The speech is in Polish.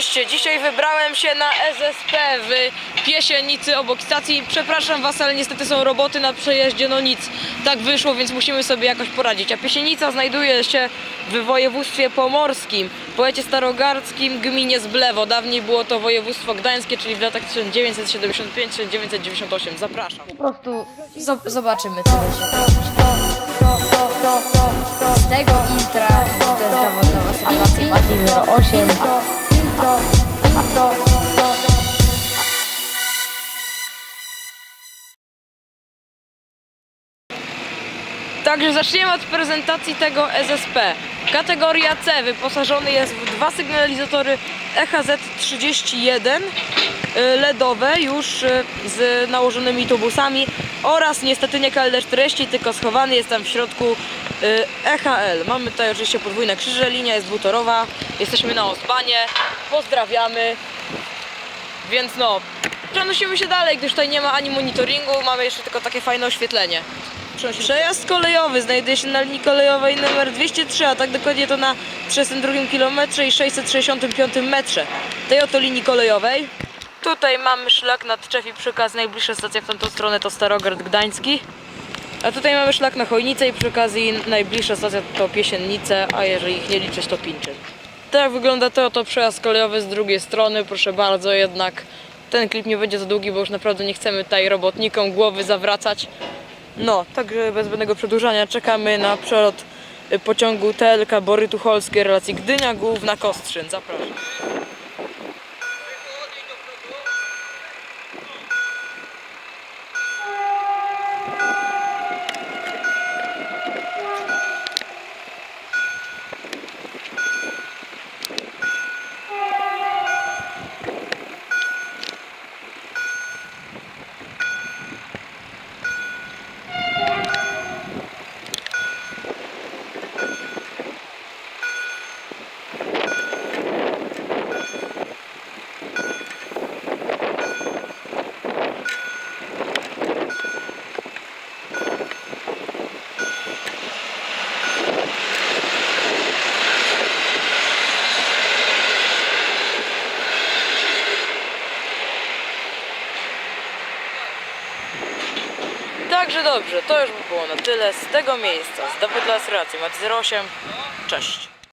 Cześć, dzisiaj wybrałem się na SSP w Piesienicy obok stacji. Przepraszam Was, ale niestety są roboty na przejeździe, no nic. Tak wyszło, więc musimy sobie jakoś poradzić. A Piesienica znajduje się w województwie pomorskim, powiecie starogardzkim, gminie Zblewo. Dawniej było to województwo gdańskie, czyli w latach 1975-1998. Zapraszam. Po prostu zo- zobaczymy co będzie. Z tego intra to jest zawodowa sytuacja Mati 08 Także zaczniemy od prezentacji tego SSP. Kategoria C wyposażony jest w dwa sygnalizatory E EHZ31 y, LEDowe już y, z nałożonymi tubusami oraz niestety nie KLD40, tylko schowany jest tam w środku y, EHL. Mamy tutaj oczywiście podwójne krzyże, linia jest dwutorowa, jesteśmy na Osbanie, pozdrawiamy. Więc no, przenosimy się dalej, gdyż tutaj nie ma ani monitoringu, mamy jeszcze tylko takie fajne oświetlenie. Przejazd kolejowy znajduje się na linii kolejowej numer 203, a tak dokładnie to na 32 km i 665 metrze tej oto linii kolejowej. Tutaj mamy szlak nad Czefi przy okazji najbliższa stacja w tamtą stronę to Starogard Gdański. A tutaj mamy szlak na Chojnicę i przy okazji najbliższa stacja to Piesiennice, a jeżeli ich nie liczyć to Pinczyn. Tak wygląda to oto przejazd kolejowy z drugiej strony, proszę bardzo, jednak ten klip nie będzie za długi, bo już naprawdę nie chcemy tutaj robotnikom głowy zawracać. No, także bez zbędnego przedłużania czekamy na przelot y, pociągu TLK Bory Tucholskie relacji Gdynia Główna Kostrzyn. Zapraszam. Także dobrze, to już by było na tyle z tego miejsca. Z Dawid Las Racji, Mat 08. Cześć.